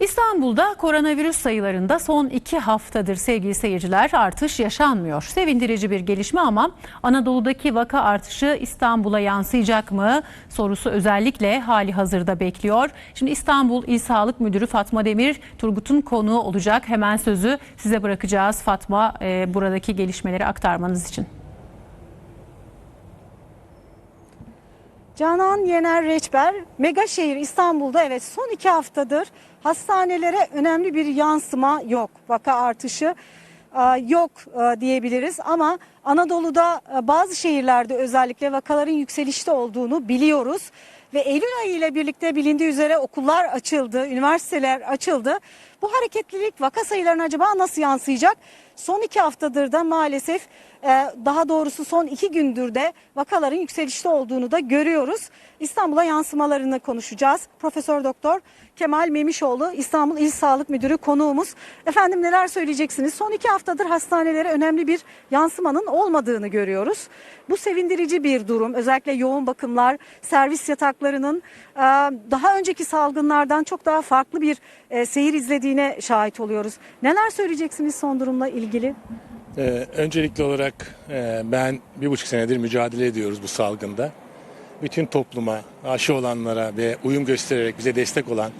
İstanbul'da koronavirüs sayılarında son iki haftadır sevgili seyirciler artış yaşanmıyor. Sevindirici bir gelişme ama Anadolu'daki vaka artışı İstanbul'a yansıyacak mı sorusu özellikle hali hazırda bekliyor. Şimdi İstanbul İl Sağlık Müdürü Fatma Demir Turgut'un konuğu olacak. Hemen sözü size bırakacağız Fatma e, buradaki gelişmeleri aktarmanız için. Canan Yener Reçber, mega şehir İstanbul'da evet son iki haftadır hastanelere önemli bir yansıma yok. Vaka artışı e, yok e, diyebiliriz ama Anadolu'da e, bazı şehirlerde özellikle vakaların yükselişte olduğunu biliyoruz. Ve Eylül ayı ile birlikte bilindiği üzere okullar açıldı, üniversiteler açıldı. Bu hareketlilik vaka sayılarına acaba nasıl yansıyacak? Son iki haftadır da maalesef daha doğrusu son iki gündür de vakaların yükselişte olduğunu da görüyoruz. İstanbul'a yansımalarını konuşacağız. Profesör Doktor Kemal Memişoğlu İstanbul İl Sağlık Müdürü konuğumuz. Efendim neler söyleyeceksiniz? Son iki haftadır hastanelere önemli bir yansımanın olmadığını görüyoruz. Bu sevindirici bir durum. Özellikle yoğun bakımlar, servis yataklarının e, daha önceki salgınlardan çok daha farklı bir e, seyir izlediğine şahit oluyoruz. Neler söyleyeceksiniz son durumla ilgili? Ee, öncelikli olarak e, ben bir buçuk senedir mücadele ediyoruz bu salgında. Bütün topluma, aşı olanlara ve uyum göstererek bize destek olan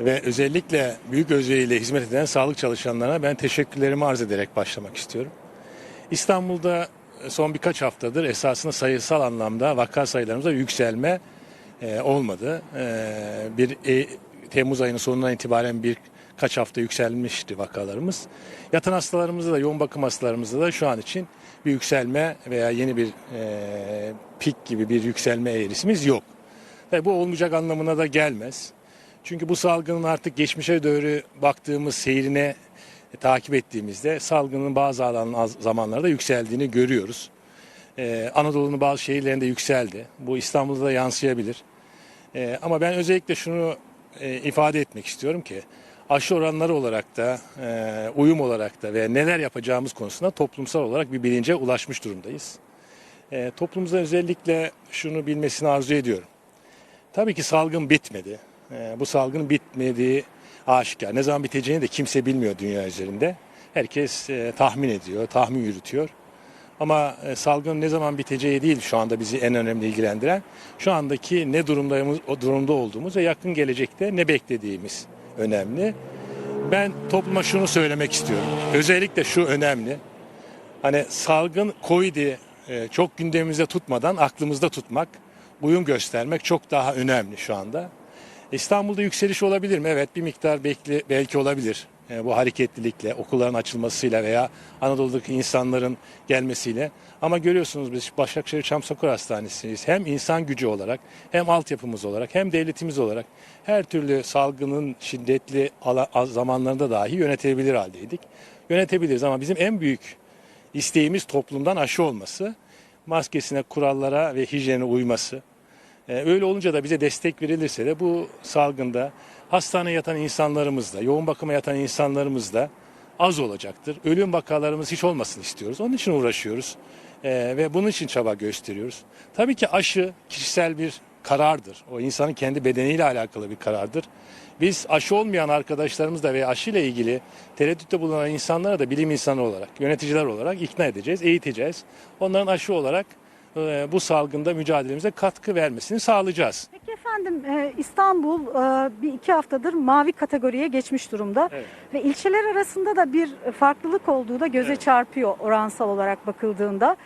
ve özellikle büyük özveriyle hizmet eden sağlık çalışanlarına ben teşekkürlerimi arz ederek başlamak istiyorum. İstanbul'da son birkaç haftadır esasında sayısal anlamda vaka sayılarımızda yükselme e, olmadı. E, bir e, Temmuz ayının sonundan itibaren bir kaç hafta yükselmişti vakalarımız. Yatan hastalarımızda da yoğun bakım hastalarımızda da şu an için bir yükselme veya yeni bir e, pik gibi bir yükselme eğrisimiz yok. Ve bu olmayacak anlamına da gelmez. Çünkü bu salgının artık geçmişe doğru baktığımız seyrine e, takip ettiğimizde salgının bazı alan zamanlarda yükseldiğini görüyoruz. Ee, Anadolu'nun bazı şehirlerinde yükseldi. Bu İstanbul'da da yansıyabilir. Ee, ama ben özellikle şunu e, ifade etmek istiyorum ki aşı oranları olarak da e, uyum olarak da ve neler yapacağımız konusunda toplumsal olarak bir bilince ulaşmış durumdayız. E, toplumumuzda özellikle şunu bilmesini arzu ediyorum. Tabii ki salgın bitmedi. E, bu salgın bitmediği aşikar. Ne zaman biteceğini de kimse bilmiyor dünya üzerinde. Herkes tahmin ediyor, tahmin yürütüyor. Ama e, salgın ne zaman biteceği değil şu anda bizi en önemli ilgilendiren. Şu andaki ne durumdayımız, o durumda olduğumuz ve yakın gelecekte ne beklediğimiz önemli. Ben topluma şunu söylemek istiyorum. Özellikle şu önemli. Hani salgın Covid'i e, çok gündemimizde tutmadan aklımızda tutmak, uyum göstermek çok daha önemli şu anda. İstanbul'da yükseliş olabilir mi? Evet bir miktar bekli, belki olabilir. E, bu hareketlilikle, okulların açılmasıyla veya Anadolu'daki insanların gelmesiyle. Ama görüyorsunuz biz Başakşehir Çamsakur Hastanesi'yiz. Hem insan gücü olarak, hem altyapımız olarak, hem devletimiz olarak her türlü salgının şiddetli zamanlarında dahi yönetebilir haldeydik. Yönetebiliriz ama bizim en büyük isteğimiz toplumdan aşı olması, maskesine, kurallara ve hijyene uyması. Ee, öyle olunca da bize destek verilirse de bu salgında hastaneye yatan insanlarımız da, yoğun bakıma yatan insanlarımız da az olacaktır. Ölüm vakalarımız hiç olmasın istiyoruz. Onun için uğraşıyoruz Ee, ve bunun için çaba gösteriyoruz. Tabii ki aşı kişisel bir karardır. O insanın kendi bedeniyle alakalı bir karardır. Biz aşı olmayan arkadaşlarımız da ve aşıyla ilgili tereddütte bulunan insanlara da bilim insanı olarak, yöneticiler olarak ikna edeceğiz, eğiteceğiz. Onların aşı olarak bu salgında mücadelemize katkı vermesini sağlayacağız. Peki efendim e, İstanbul e, bir iki haftadır mavi kategoriye geçmiş durumda. Evet. Ve ilçeler arasında da bir farklılık olduğu da göze Evet. çarpıyor oransal olarak bakıldığında.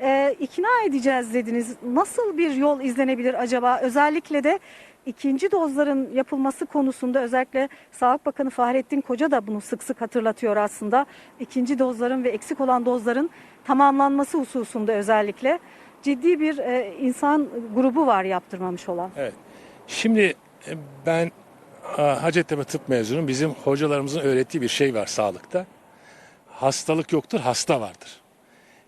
E, ikna edeceğiz dediniz. Nasıl bir yol izlenebilir acaba? Özellikle de ikinci dozların yapılması konusunda özellikle Sağlık Bakanı Fahrettin Koca da bunu sık sık hatırlatıyor aslında. İkinci dozların ve eksik olan dozların tamamlanması hususunda özellikle ciddi bir e, insan grubu var yaptırmamış olan. Evet. Şimdi e, ben Hacettepe Tıp mezunum. Bizim hocalarımızın öğrettiği bir şey var sağlıkta. Hastalık yoktur, hasta vardır.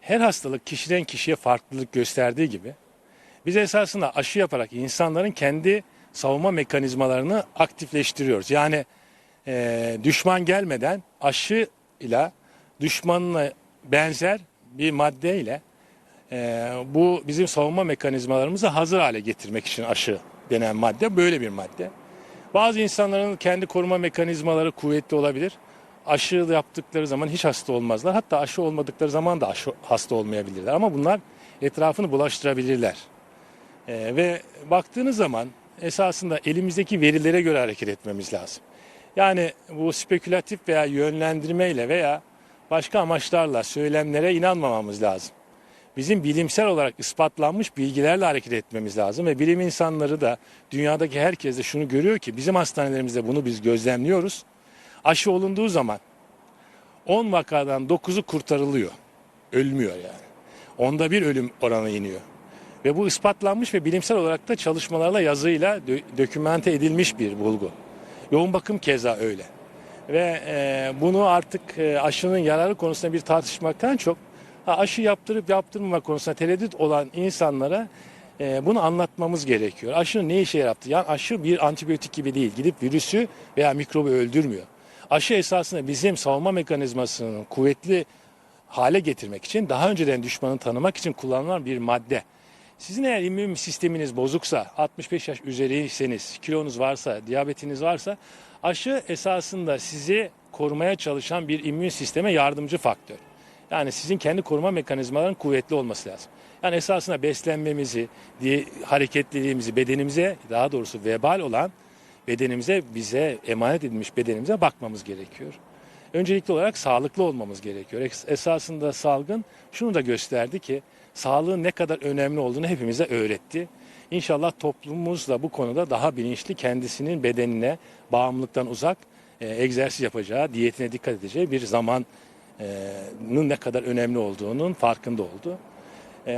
Her hastalık kişiden kişiye farklılık gösterdiği gibi biz esasında aşı yaparak insanların kendi savunma mekanizmalarını aktifleştiriyoruz. Yani e, düşman gelmeden aşı ile düşmanına benzer bir maddeyle e, bu bizim savunma mekanizmalarımızı hazır hale getirmek için aşı denen madde böyle bir madde. Bazı insanların kendi koruma mekanizmaları kuvvetli olabilir. Aşı yaptıkları zaman hiç hasta olmazlar. Hatta aşı olmadıkları zaman da aşı, hasta olmayabilirler. Ama bunlar etrafını bulaştırabilirler. Ee, ve baktığınız zaman esasında elimizdeki verilere göre hareket etmemiz lazım. Yani bu spekülatif veya yönlendirmeyle veya başka amaçlarla söylemlere inanmamamız lazım. Bizim bilimsel olarak ispatlanmış bilgilerle hareket etmemiz lazım ve bilim insanları da dünyadaki herkes de şunu görüyor ki bizim hastanelerimizde bunu biz gözlemliyoruz. Aşı olunduğu zaman 10 vakadan 9'u kurtarılıyor. Ölmüyor yani. Onda bir ölüm oranı iniyor. Ve bu ispatlanmış ve bilimsel olarak da çalışmalarla yazıyla dö- dokümante edilmiş bir bulgu. Yoğun bakım keza öyle. Ve e, bunu artık e, aşının yararı konusunda bir tartışmaktan çok ha, aşı yaptırıp yaptırmama konusunda tereddüt olan insanlara e, bunu anlatmamız gerekiyor. Aşının ne işe yarattı? Yani aşı bir antibiyotik gibi değil. Gidip virüsü veya mikrobu öldürmüyor. Aşı esasında bizim savunma mekanizmasının kuvvetli hale getirmek için daha önceden düşmanı tanımak için kullanılan bir madde. Sizin eğer immün sisteminiz bozuksa, 65 yaş üzeriyseniz, kilonuz varsa, diyabetiniz varsa aşı esasında sizi korumaya çalışan bir immün sisteme yardımcı faktör. Yani sizin kendi koruma mekanizmaların kuvvetli olması lazım. Yani esasında beslenmemizi, diye hareketliliğimizi, bedenimize daha doğrusu vebal olan bedenimize bize emanet edilmiş bedenimize bakmamız gerekiyor. Öncelikli olarak sağlıklı olmamız gerekiyor. Es- Esasında salgın şunu da gösterdi ki sağlığın ne kadar önemli olduğunu hepimize öğretti. İnşallah toplumumuz da bu konuda daha bilinçli kendisinin bedenine bağımlılıktan uzak e, egzersiz yapacağı, diyetine dikkat edeceği bir zamanın ne kadar önemli olduğunun farkında oldu.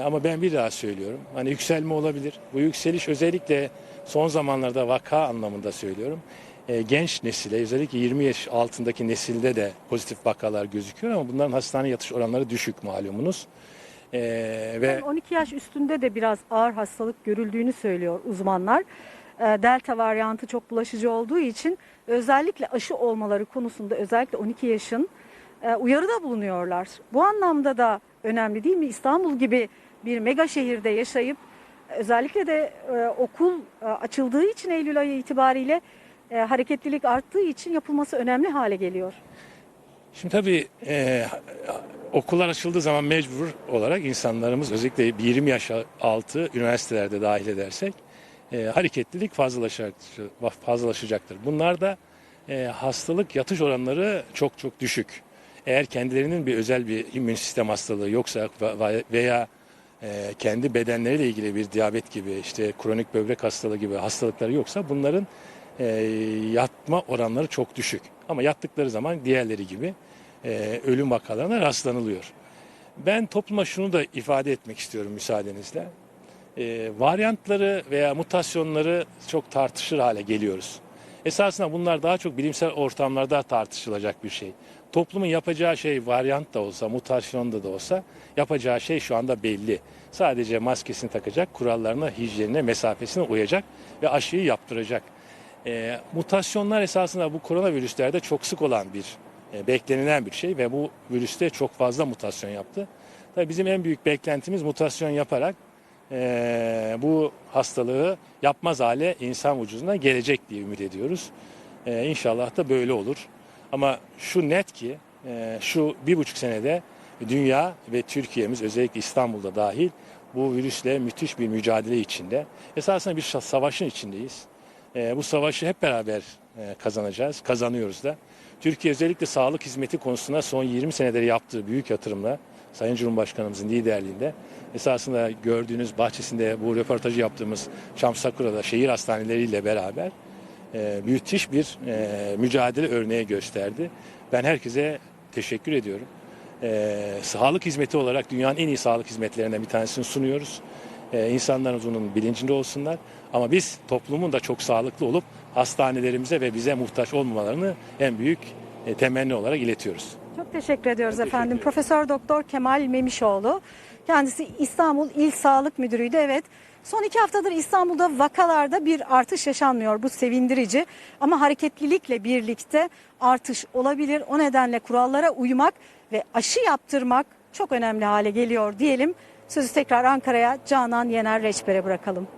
Ama ben bir daha söylüyorum. Hani yükselme olabilir. Bu yükseliş özellikle son zamanlarda vaka anlamında söylüyorum. Genç nesile özellikle 20 yaş altındaki nesilde de pozitif vakalar gözüküyor ama bunların hastane yatış oranları düşük malumunuz. E, ve 12 yaş üstünde de biraz ağır hastalık görüldüğünü söylüyor uzmanlar. Delta varyantı çok bulaşıcı olduğu için özellikle aşı olmaları konusunda özellikle 12 yaşın uyarıda bulunuyorlar. Bu anlamda da önemli değil mi? İstanbul gibi bir mega şehirde yaşayıp özellikle de e, okul e, açıldığı için Eylül ayı itibariyle e, hareketlilik arttığı için yapılması önemli hale geliyor. Şimdi tabii e, okullar açıldığı zaman mecbur olarak insanlarımız özellikle 20 yaş altı üniversitelerde dahil edersek e, hareketlilik fazlalaşacaktır. fazlalaşacaktır. Bunlar da e, hastalık yatış oranları çok çok düşük. Eğer kendilerinin bir özel bir immün sistem hastalığı yoksa ve- veya e, kendi bedenleriyle ilgili bir diyabet gibi işte kronik böbrek hastalığı gibi hastalıkları yoksa bunların e, yatma oranları çok düşük. Ama yattıkları zaman diğerleri gibi e, ölüm vakalarına rastlanılıyor. Ben topluma şunu da ifade etmek istiyorum müsaadenizle. Varyantları veya mutasyonları çok tartışır hale geliyoruz. Esasında bunlar daha çok bilimsel ortamlarda tartışılacak bir şey. Toplumun yapacağı şey varyant da olsa, mutasyon da olsa yapacağı şey şu anda belli. Sadece maskesini takacak, kurallarına, hijyenine, mesafesine uyacak ve aşıyı yaptıracak. E, mutasyonlar esasında bu koronavirüslerde çok sık olan bir, e, beklenilen bir şey ve bu virüste çok fazla mutasyon yaptı. Tabii bizim en büyük beklentimiz mutasyon yaparak e, bu hastalığı yapmaz hale insan vücuduna gelecek diye ümit ediyoruz. E, inşallah da böyle olur. Ama şu net ki e, şu bir buçuk senede dünya ve Türkiye'miz özellikle İstanbul'da dahil bu virüsle müthiş bir mücadele içinde. Esasında bir savaşın içindeyiz. E, bu savaşı hep beraber e, kazanacağız, kazanıyoruz da. Türkiye özellikle sağlık hizmeti konusunda son 20 senedir yaptığı büyük yatırımla Sayın Cumhurbaşkanımızın liderliğinde esasında gördüğünüz bahçesinde bu röportajı yaptığımız Çam Sakura'da şehir hastaneleriyle beraber e, müthiş bir e, mücadele örneği gösterdi. Ben herkese teşekkür ediyorum. E, sağlık hizmeti olarak dünyanın en iyi sağlık hizmetlerinden bir tanesini sunuyoruz. E, insanlarımız bunun bilincinde olsunlar. Ama biz toplumun da çok sağlıklı olup hastanelerimize ve bize muhtaç olmamalarını en büyük e, temenni olarak iletiyoruz. Teşekkür ediyoruz teşekkür efendim. ederim. Profesör Doktor Kemal Memişoğlu. Kendisi İstanbul İl Sağlık Müdürü'ydü. Evet. Son iki haftadır İstanbul'da vakalarda bir artış yaşanmıyor. Bu sevindirici. Ama hareketlilikle birlikte artış olabilir. O nedenle kurallara uymak ve aşı yaptırmak çok önemli hale geliyor diyelim. Sözü tekrar Ankara'ya Canan Yener Reçber'e bırakalım.